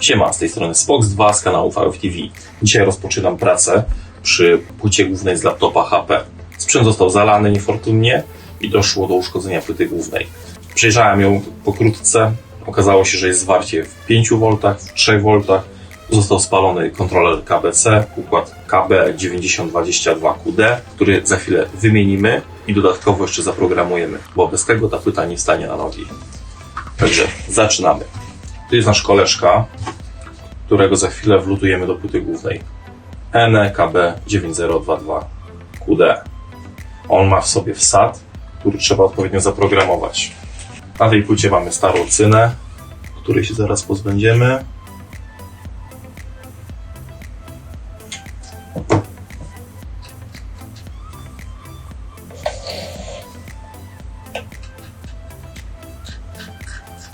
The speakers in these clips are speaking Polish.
Siema, z tej strony Spox 2 z kanału VF TV. Dzisiaj rozpoczynam pracę przy płycie głównej z laptopa HP. Sprzęt został zalany niefortunnie i doszło do uszkodzenia płyty głównej. Przejrzałem ją pokrótce. Okazało się, że jest zwarcie w 5 V, w 3 V. Został spalony kontroler KBC, układ KB9022QD, który za chwilę wymienimy i dodatkowo jeszcze zaprogramujemy, bo bez tego ta płyta nie stanie na nogi. Także zaczynamy. Tu jest nasz koleżka, którego za chwilę wlutujemy do płyty głównej. E NKB9022QD. On ma w sobie wsad, który trzeba odpowiednio zaprogramować. Na tej płycie mamy starą cynę, której się zaraz pozbędziemy.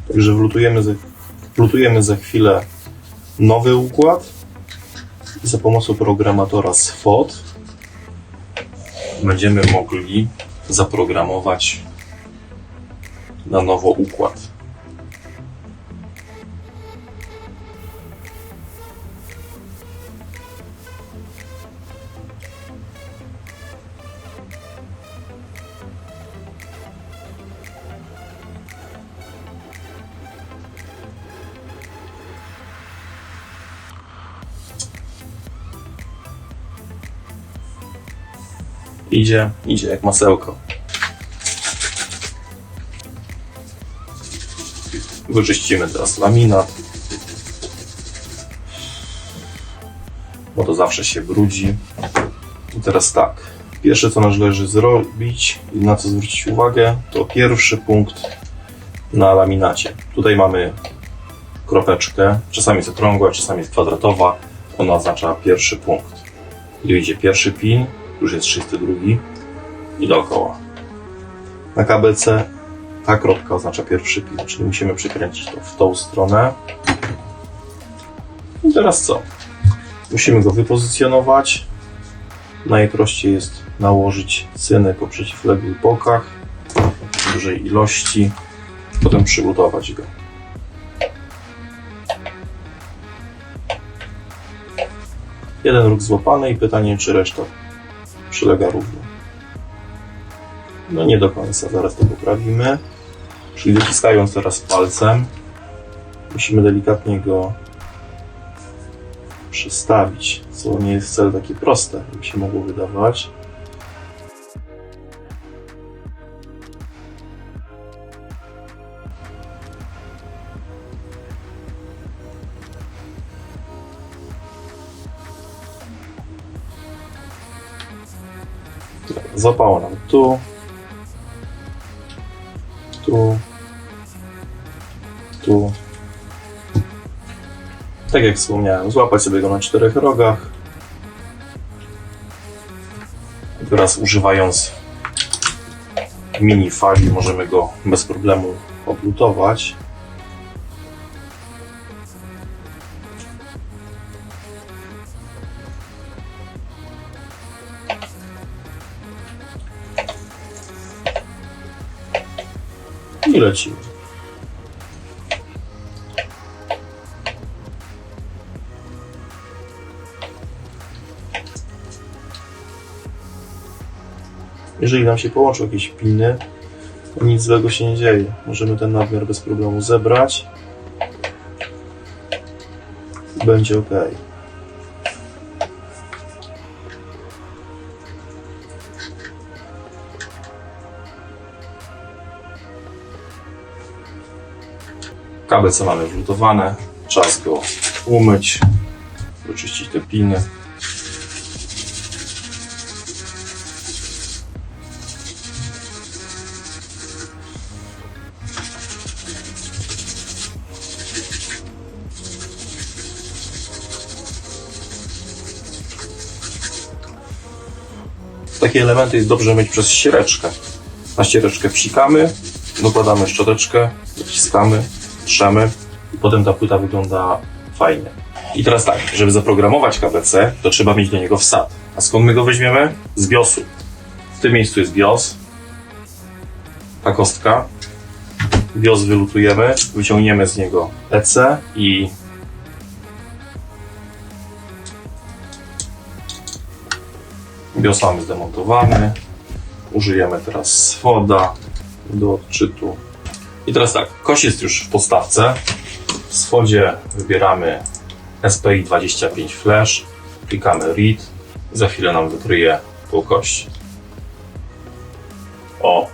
Także wlutujemy za, wlutujemy za chwilę nowy układ za pomocą programatora SWOT będziemy mogli zaprogramować na nowo układ. Idzie, idzie jak masełko. Wyczyścimy teraz laminat. Bo to zawsze się brudzi. I teraz tak. Pierwsze co należy zrobić i na co zwrócić uwagę, to pierwszy punkt na laminacie. Tutaj mamy kropeczkę. Czasami jest okrągła, czasami jest kwadratowa. Ona oznacza pierwszy punkt. Tu idzie pierwszy pin, już jest 32 i dookoła. Na KBC ta kropka oznacza pierwszy pin, czyli musimy przykręcić to w tą stronę. I teraz co? Musimy go wypozycjonować. Najprościej jest nałożyć cynę po przeciwległych bokach w dużej ilości, potem przylutować go. Jeden róg złapany i pytanie, czy reszta przylega równo. No nie do końca, zaraz to poprawimy. Czyli dociskając teraz palcem, musimy delikatnie go przystawić, co nie jest wcale takie proste, jak się mogło wydawać. Złapało nam tu, tu, tu. Tak jak wspomniałem, złapać sobie go na czterech rogach. Teraz używając mini fali możemy go bez problemu oblutować. Lecimy. Jeżeli nam się połączą jakieś piny, nic złego się nie dzieje. Możemy ten nadmiar bez problemu zebrać. Będzie ok. KBC mamy wlutowane, czas go umyć, wyczyścić te piny. Takie elementy jest dobrze myć przez ściereczkę. Na ściereczkę psikamy, dokładamy szczoteczkę, dociskamy, trzemy i potem ta płyta wygląda fajnie. I teraz tak, żeby zaprogramować KBC, to trzeba mieć do niego wsad. A skąd my go weźmiemy? Z BIOSu. W tym miejscu jest BIOS, ta kostka. BIOS wylutujemy, wyciągniemy z niego EC i BIOS mamy zdemontowany. Użyjemy teraz swoda do odczytu i teraz tak, kość jest już w podstawce. W swodzie wybieramy SPI 25 Flash, klikamy Read za chwilę nam wykryje pół kości. O,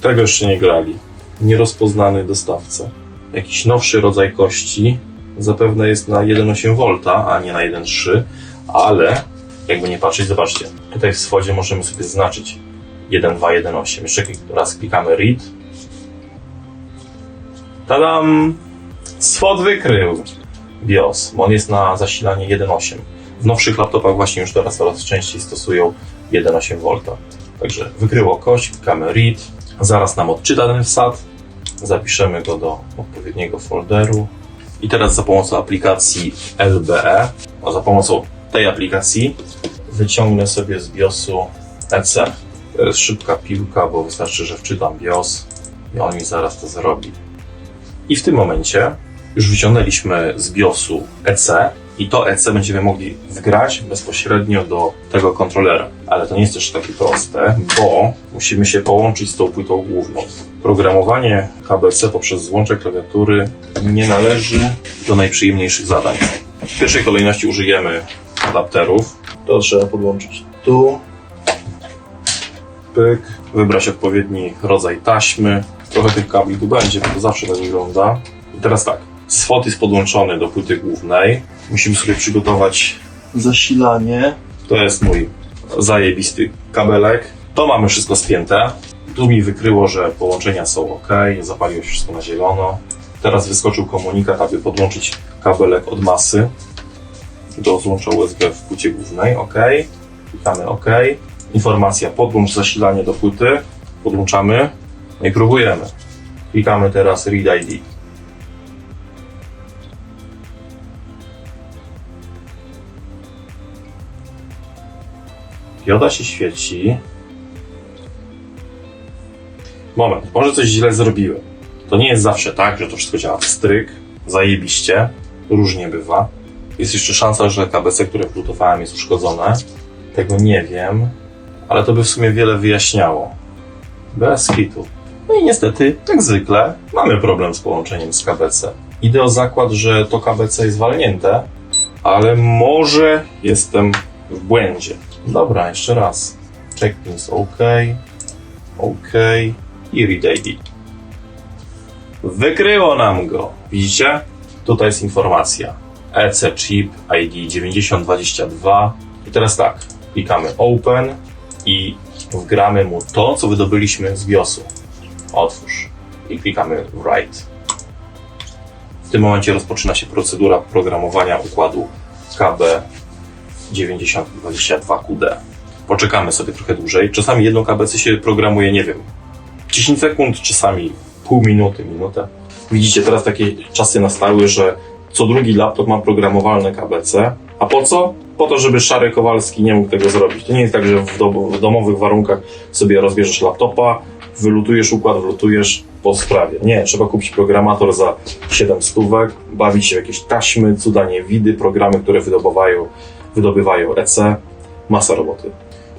tego jeszcze nie grali. Nierozpoznany dostawca. Jakiś nowszy rodzaj kości. Zapewne jest na 1,8 V, a nie na 1,3, ale jakby nie patrzeć, zobaczcie. Tutaj w swodzie możemy sobie zaznaczyć 1,2, 1,8. Jeszcze raz klikamy Read. Tadam! Swod wykrył BIOS, bo on jest na zasilanie 1.8. W nowszych laptopach właśnie już teraz coraz częściej stosują 1.8 V. Także wykryło kość, klikamy Read. Zaraz nam odczyta ten wsad. Zapiszemy go do odpowiedniego folderu. I teraz za pomocą aplikacji LBE, za pomocą tej aplikacji wyciągnę sobie z BIOSu EC. To jest szybka piłka, bo wystarczy, że wczytam BIOS i on mi zaraz to zrobi. I w tym momencie już wyciągnęliśmy z BIOSu EC i to EC będziemy mogli wgrać bezpośrednio do tego kontrolera. Ale to nie jest też takie proste, bo musimy się połączyć z tą płytą główną. Programowanie HBC poprzez złącze klawiatury nie należy do najprzyjemniejszych zadań. W pierwszej kolejności użyjemy adapterów. To trzeba podłączyć tu. Pyk. Wybrać odpowiedni rodzaj taśmy. Trochę tych kabli tu będzie, bo to zawsze tak wygląda. I teraz tak. Swot jest podłączony do płyty głównej. Musimy sobie przygotować zasilanie. To jest mój zajebisty kabelek. To mamy wszystko spięte. Tu mi wykryło, że połączenia są ok. Zapaliło się wszystko na zielono. Teraz wyskoczył komunikat, aby podłączyć kabelek od masy do złącza USB w płycie głównej. OK. Klikamy OK. Informacja podłącz zasilanie do płyty. Podłączamy. I próbujemy. Klikamy teraz Read ID. Dioda się świeci. Moment, może coś źle zrobiłem. To nie jest zawsze tak, że to wszystko działa w stryk, zajebiście. Różnie bywa. Jest jeszcze szansa, że KBC, które wlutowałem jest uszkodzone. Tego nie wiem, ale to by w sumie wiele wyjaśniało. Bez kitu. No i niestety, jak zwykle, mamy problem z połączeniem z KBC. Idę o zakład, że to KBC jest walnięte, ale może jestem w błędzie. Dobra, jeszcze raz. Checkpins OK, OK i Read ID. Wykryło nam go. Widzicie? Tutaj jest informacja. EC Chip ID 9022. I teraz tak, klikamy Open i wgramy mu to, co wydobyliśmy z BIOSu. Otwórz. I klikamy Write. W tym momencie rozpoczyna się procedura programowania układu KB 9022QD. Poczekamy sobie trochę dłużej. Czasami jedno KBC się programuje, nie wiem, 10 sekund, czasami pół minuty, minutę. Widzicie, teraz takie czasy nastały, że co drugi laptop ma programowalne KBC. A po co? Po to, żeby szary Kowalski nie mógł tego zrobić. To nie jest tak, że w domowych warunkach sobie rozbierzesz laptopa, wylutujesz układ, wlutujesz po sprawie. Nie, trzeba kupić programator za 7 stówek, bawić się w jakieś taśmy, cuda niewidy, programy, które wydobywają, wydobywają EC. Masa roboty.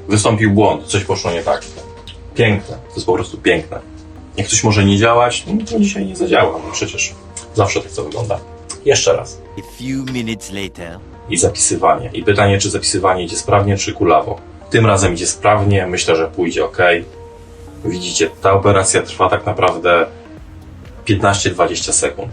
Wystąpił błąd, coś poszło nie tak. Piękne, to jest po prostu piękne. Jak coś może nie działać, no to dzisiaj nie zadziała. No przecież zawsze tak to wygląda. Jeszcze raz. A few minutes later. I zapisywanie. I pytanie, czy zapisywanie idzie sprawnie, czy kulawo. Tym razem idzie sprawnie, myślę, że pójdzie ok. Widzicie, ta operacja trwa tak naprawdę 15-20 sekund.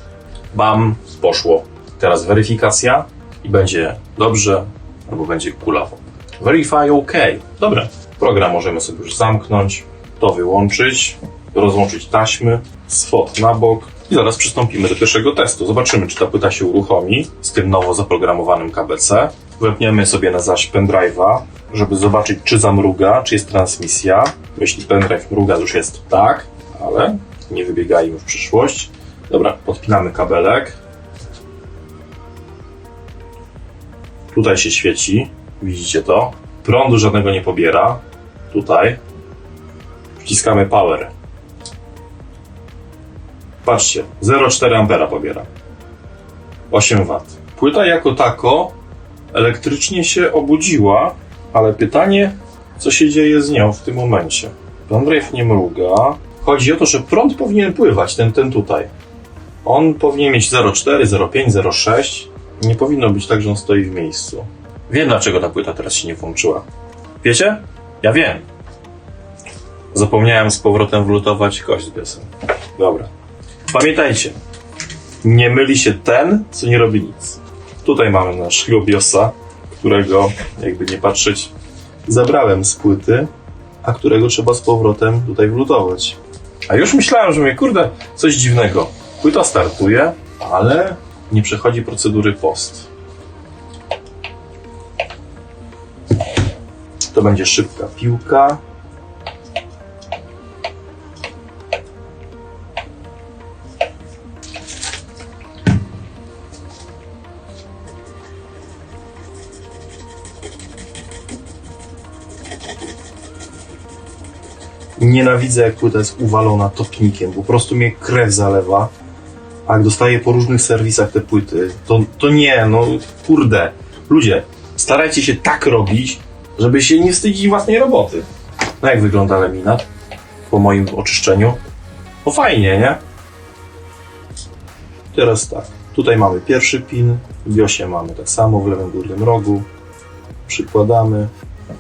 Bam, poszło. Teraz weryfikacja i będzie dobrze, albo będzie kulawo. Verify OK. Dobra. Program możemy sobie już zamknąć, to wyłączyć, rozłączyć taśmy, swot na bok i zaraz przystąpimy do pierwszego testu. Zobaczymy, czy ta płyta się uruchomi z tym nowo zaprogramowanym KBC. Wepniemy sobie na zaś pendrive'a, żeby zobaczyć, czy zamruga, czy jest transmisja. Jeśli pendrive mruga, już jest tak, ale nie wybiegajmy w przyszłość. Dobra, podpinamy kabelek. Tutaj się świeci, widzicie to. Prądu żadnego nie pobiera. Tutaj. Wciskamy power. Patrzcie, 0,4 ampera pobiera. 8 W. Płyta jako tako elektrycznie się obudziła, ale pytanie, co się dzieje z nią w tym momencie. Pendrive nie mruga. Chodzi o to, że prąd powinien pływać, ten, ten tutaj. On powinien mieć 0,4, 0,5, 0,6. Nie powinno być tak, że on stoi w miejscu. Wiem, dlaczego ta płyta teraz się nie włączyła. Wiecie? Ja wiem. Zapomniałem z powrotem wlutować kość z biosem. Dobra. Pamiętajcie, nie myli się ten, co nie robi nic. Tutaj mamy naszego biosa, którego, jakby nie patrzeć, zabrałem z płyty, a którego trzeba z powrotem tutaj wlutować. A już myślałem, że mnie, kurde, coś dziwnego. Płyta startuje, ale nie przechodzi procedury post. To będzie szybka piłka. Nienawidzę, jak płyta jest uwalona topnikiem. Po prostu mnie krew zalewa. A jak dostaję po różnych serwisach te płyty, to, to nie, no kurde. Ludzie, starajcie się tak robić, żeby się nie wstydzić własnej roboty. No jak wygląda laminat po moim oczyszczeniu? No fajnie, nie? Teraz tak. Tutaj mamy pierwszy pin, w biosie mamy tak samo w lewym górnym rogu. Przykładamy.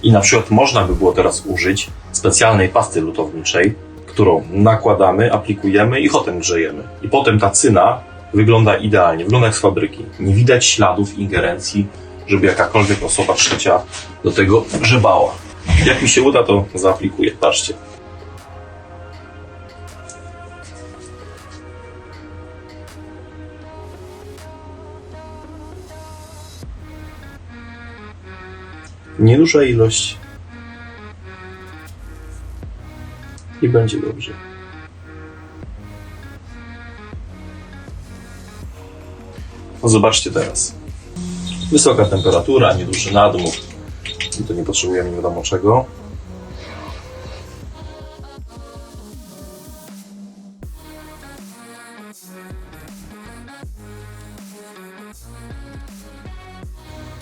I na przykład można by było teraz użyć specjalnej pasty lutowniczej, którą nakładamy, aplikujemy i potem grzejemy. I potem ta cyna wygląda idealnie, wygląda jak z fabryki. Nie widać śladów ingerencji, żeby jakakolwiek osoba trzecia do tego grzebała. Jak mi się uda, to zaaplikuję. Patrzcie. Nieduża ilość i będzie dobrze. No zobaczcie teraz. Wysoka temperatura, nieduży nadmuch. To nie potrzebujemy nie wiadomo czego.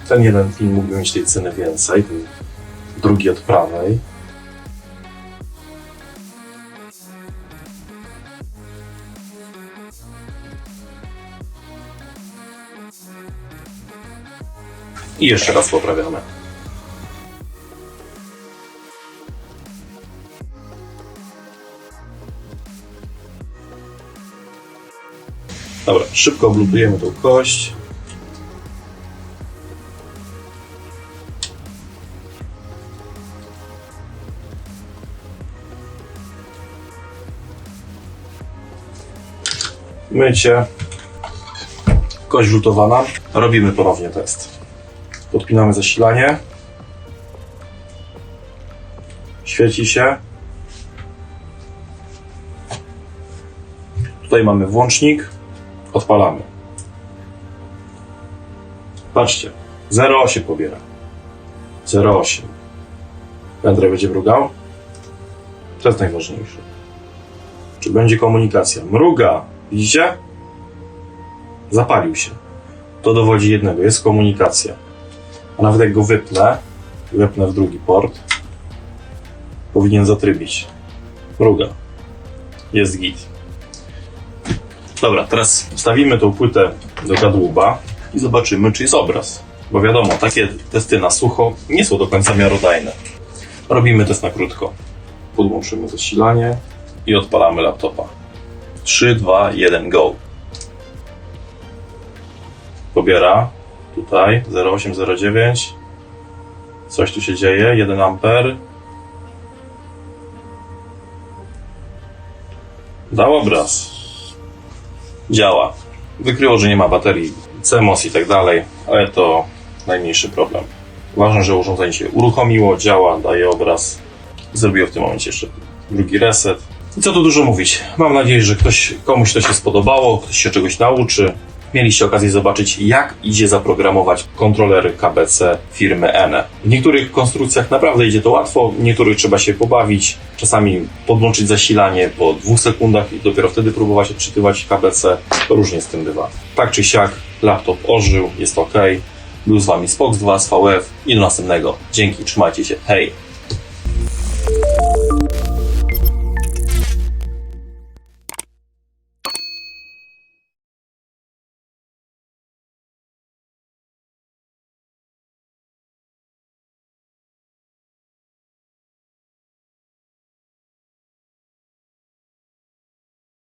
Ten jeden film mógłby mieć tej ceny więcej, ten drugi od prawej. I jeszcze raz poprawiamy. Dobra, szybko oblutujemy tą kość. Mycie. Kość rzutowana. Robimy ponownie test. Podpinamy zasilanie. Świeci się. Tutaj mamy włącznik. Odpalamy. Patrzcie. 0,8 pobiera. 0,8. Pendrive będzie mrugał. To jest najważniejsze. Czy będzie komunikacja? Mruga. Widzicie? Zapalił się. To dowodzi jednego. Jest komunikacja. A nawet jak go wypnę, wypnę w drugi port, powinien zatrybić. Mruga. Jest git. Dobra, teraz wstawimy tą płytę do kadłuba i zobaczymy, czy jest obraz. Bo wiadomo, takie testy na sucho nie są do końca miarodajne. Robimy test na krótko. Podłączymy zasilanie i odpalamy laptopa. 3, 2, 1, go. Pobiera. Tutaj 0809. Coś tu się dzieje. 1 amper. Dał obraz. Działa. Wykryło, że nie ma baterii CMOS i tak dalej, ale to najmniejszy problem. Ważne, że urządzenie się uruchomiło, działa, daje obraz. Zrobiło w tym momencie jeszcze drugi reset. I co tu dużo mówić. Mam nadzieję, że ktoś, komuś to się spodobało, ktoś się czegoś nauczy. Mieliście okazję zobaczyć, jak idzie zaprogramować kontroler KBC firmy ENE. W niektórych konstrukcjach naprawdę idzie to łatwo, w niektórych trzeba się pobawić, czasami podłączyć zasilanie po dwóch sekundach i dopiero wtedy próbować odczytywać KBC. To różnie z tym bywa. Tak czy siak, laptop ożył, jest ok. Był z Wami Spox 2 z VF i do następnego. Dzięki, trzymajcie się, hej!